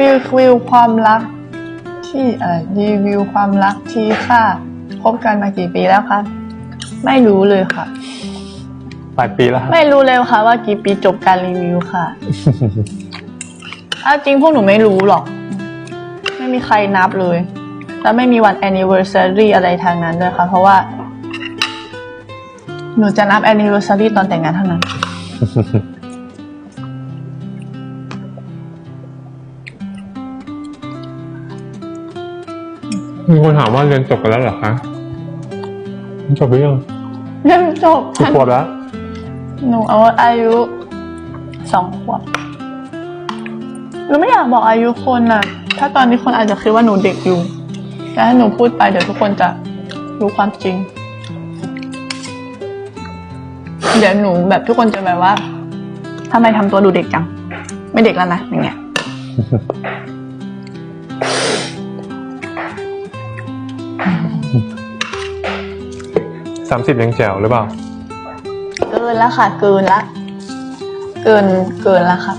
รีวิวความรัก ที่อะไรรีวิวความรักที่ค่ะคบกันมากี่ปีแล้วคะไม่รู้เลยค่ะแปดปีแล้วครับ ไม่รู้เลยค่ะ ว่ากี่ปีจบการรีวิวค่ะ เอาจริงพวกหนูไม่รู้หรอก ไม่มีใครนับเลย แล้วไม่มีวัน anniversary อะไรทางนั้นด้วยค่ะ เพราะว่า หนูจะนับ anniversary ตอนแต่งงานเท่านั้น มีคนถามว่าเรียนจบกันแล้วเหรอคะจบหรือยังเรียนจบกี่ขวบแล้ว หนูเอาอายุสองขวบหนูไม่อยากบอกอายุคนน่ะ ถ้าตอนนี้คนอาจจะคิดว่าหนูเด็กอยู่แต่ถ้าหนูพูดไปเดี๋ยวทุกคนจะรู้ความจริง เดี๋ยวหนูแบบทุกคนจะแบบว่าทำไมทำตัวดูเด็กจัง ไม่เด็กแล้วนะอย่างเงี้ย สามสิบยังแจ๋วหรือเปล่า เกินแล้วค่ะ เกินละ เกินเกินแล้วค่ะ